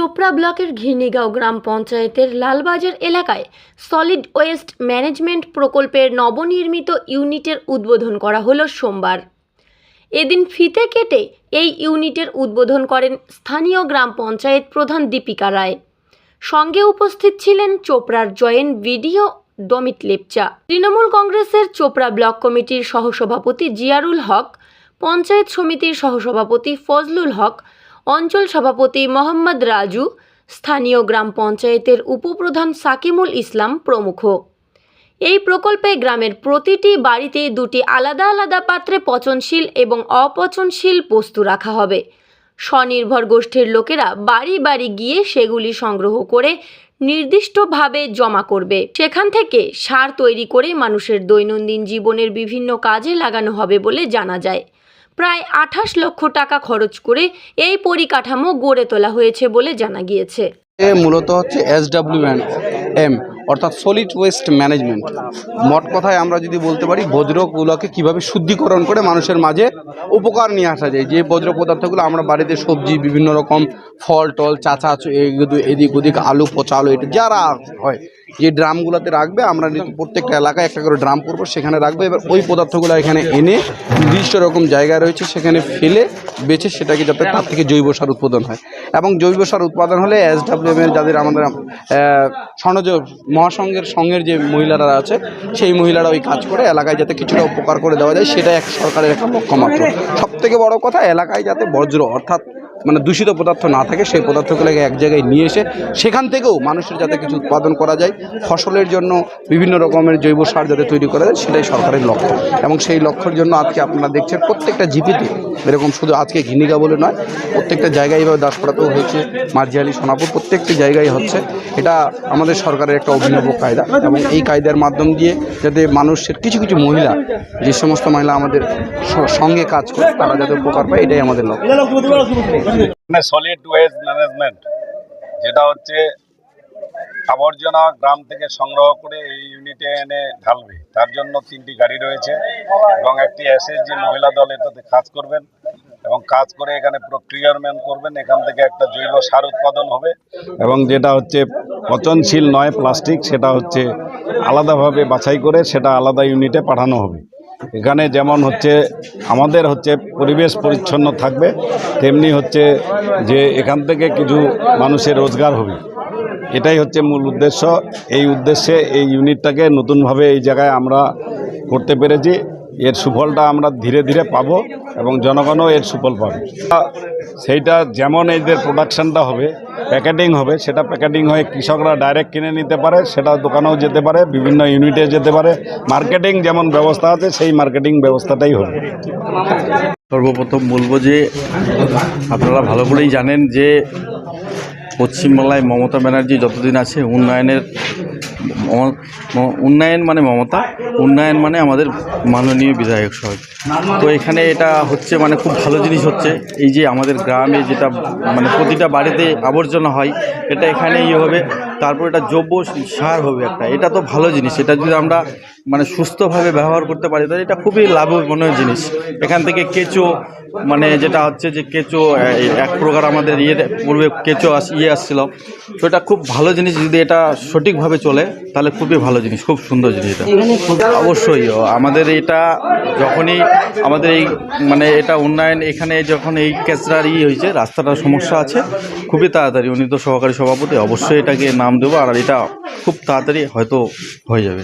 চোপড়া ব্লকের ঘির্নিগাঁও গ্রাম পঞ্চায়েতের লালবাজার এলাকায় সলিড ওয়েস্ট ম্যানেজমেন্ট প্রকল্পের নবনির্মিত ইউনিটের উদ্বোধন করা হলো সোমবার। এদিন ফিতে কেটে এই ইউনিটের উদ্বোধন করেন স্থানীয় গ্রাম পঞ্চায়েত প্রধান দীপিকা রায়। সঙ্গে উপস্থিত ছিলেন চোপড়ার জয়েন্ট ভিডিও ডমিট লেপচা। তৃণমূল কংগ্রেসের চোপড়া ব্লক কমিটির সহসভাপতি জিয়ারুল হক, পঞ্চায়েত সমিতির সহসভাপতি ফজলুল হক অঞ্চল সভাপতি মোহাম্মদ রাজু, স্থানীয় গ্রাম পঞ্চায়েতের উপপ্রধান সাকিমুল ইসলাম প্রমুখ। এই প্রকল্পে গ্রামের প্রতিটি বাড়িতে দুটি আলাদা আলাদা পাত্রে পচনশীল এবং অপচনশীল বস্তু রাখা হবে। স্বনির্ভর গোষ্ঠীর লোকেরা বাড়ি বাড়ি গিয়ে সেগুলি সংগ্রহ করে নির্দিষ্টভাবে জমা করবে। সেখান থেকে সার তৈরি করে মানুষের দৈনন্দিন জীবনের বিভিন্ন কাজে লাগানো হবে বলে জানা যায়। প্রায় আঠাশ লক্ষ টাকা খরচ করে এই পরিকাঠামো গড়ে তোলা হয়েছে বলে জানা গিয়েছে। মূলত হচ্ছে এস ডাব্লিউ এম অর্থাৎ সলিড ওয়েস্ট ম্যানেজমেন্ট মোট কথায় আমরা যদি বলতে পারি, বজ্রগুলোকে কীভাবে শুদ্ধিকরণ করে মানুষের মাঝে উপকার নিয়ে আসা যায়। যে বজ্র পদার্থগুলো আমরা বাড়িতে সবজি, বিভিন্ন রকম ফল, টল চাচা এদিক ওদিক, আলু, পচা, আলু, এটা যারা হয় যে ড্রামগুলোতে রাখবে, আমরা প্রত্যেকটা এলাকায় একটা করে ড্রাম করব, সেখানে রাখব। এবার ওই পদার্থগুলো এখানে এনে নির্দিষ্ট রকম জায়গা রয়েছে, সেখানে ফেলে বেছে সেটাকে যাতে তার থেকে জৈব সার উৎপাদন হয়। এবং জৈব সার উৎপাদন হলে এস ডাব্লিউ এর যাদের আমাদের স্বর্ণজ মহাসংঘের সঙ্গের যে মহিলারা আছে, সেই মহিলারা ওই কাজ করে, এলাকায় যাতে কিছুটা উপকার করে দেওয়া যায় সেটা এক সরকারের একটা লক্ষ্যমাত্র। সব থেকে বড় কথা, এলাকায় যাতে বজ্র অর্থাৎ মানে দূষিত পদার্থ না থাকে, সেই পদার্থগুলোকে এক জায়গায় নিয়ে এসে সেখান থেকেও মানুষের যাতে কিছু উৎপাদন করা যায়, ফসলের জন্য বিভিন্ন রকমের জৈব সার যাতে তৈরি করা যায়, সেটাই সরকারের লক্ষ্য। এবং সেই লক্ষ্যের জন্য আজকে আপনারা দেখছেন প্রত্যেকটা জিপিতে, এরকম শুধু আজকে ঘিনিকা বলে নয়, প্রত্যেকটা জায়গায় এভাবে দাসপাড়াতেও হয়েছে মার্জিয়ালি সোনাপুর, প্রত্যেকটি জায়গায় হচ্ছে। এটা আমাদের সরকারের একটা অভিনব কায়দা এবং এই কায়দার মাধ্যম দিয়ে যাতে মানুষের কিছু কিছু মহিলা, যে সমস্ত মহিলা আমাদের সঙ্গে কাজ করে, তারা যাতে উপকার পায়, এটাই আমাদের লক্ষ্য। সলিড ওয়েস্ট ম্যানেজমেন্ট যেটা হচ্ছে আবর্জনা গ্রাম থেকে সংগ্রহ করে এই ইউনিটে এনে ঢালবে। তার জন্য তিনটি গাড়ি রয়েছে এবং একটি এসএসজি মহিলা দল এটাতে কাজ করবেন এবং কাজ করে এখানে প্রক্রিয়ারম্যান করবেন। এখান থেকে একটা জৈব সার উৎপাদন হবে এবং যেটা হচ্ছে পচনশীল নয় প্লাস্টিক সেটা হচ্ছে আলাদাভাবে বাছাই করে সেটা আলাদা ইউনিটে পাঠানো হবে। এখানে যেমন হচ্ছে আমাদের হচ্ছে পরিবেশ পরিচ্ছন্ন থাকবে, তেমনি হচ্ছে যে এখান থেকে কিছু মানুষের রোজগার হবে। এটাই হচ্ছে মূল উদ্দেশ্য। এই উদ্দেশ্যে এই ইউনিটটাকে নতুনভাবে এই জায়গায় আমরা করতে পেরেছি। এর সুফলটা আমরা ধীরে ধীরে পাবো এবং জনগণও এর সুফল পাবে। সেইটা যেমন এদের প্রোডাকশানটা হবে প্যাকেটিং হবে, সেটা প্যাকেটিং হয়ে কৃষকরা ডাইরেক্ট কিনে নিতে পারে, সেটা দোকানেও যেতে পারে, বিভিন্ন ইউনিটে যেতে পারে। মার্কেটিং যেমন ব্যবস্থা আছে, সেই মার্কেটিং ব্যবস্থাটাই হবে। সর্বপ্রথম বলব যে, আপনারা ভালো করেই জানেন যে পশ্চিমবাংলায় মমতা ব্যানার্জি যতদিন আছে উন্নয়নের উন্নয়ন মানে মমতা, উন্নয়ন মানে আমাদের মাননীয় বিধায়ক সহজ তো এখানে এটা হচ্ছে মানে খুব ভালো জিনিস হচ্ছে, এই যে আমাদের গ্রামে যেটা মানে প্রতিটা বাড়িতে আবর্জনা হয়, এটা এখানে ইয়ে হবে। তারপর এটা জৈব সার হবে একটা। এটা তো ভালো জিনিস। এটা যদি আমরা মানে সুস্থভাবে ব্যবহার করতে পারি, তাহলে এটা খুবই লাভজনক জিনিস। এখান থেকে কেঁচো মানে যেটা হচ্ছে যে কেঁচো এক প্রকার আমাদের ইয়ে পূর্বে কেঁচো আস ইয়ে আসছিল। তো এটা খুব ভালো জিনিস যদি এটা সঠিকভাবে চলে, তাহলে খুবই ভালো জিনিস, খুব সুন্দর জিনিস এটা। অবশ্যই আমাদের এটা যখনই আমাদের এই মানে এটা উন্নয়ন, এখানে যখন এই কেচরার ই হয়েছে, রাস্তাটার সমস্যা আছে খুবই তাড়াতাড়ি উনি তো সহকারী সভাপতি, অবশ্যই এটাকে নাম দেবো, আর এটা খুব তাড়াতাড়ি হয়তো হয়ে যাবে।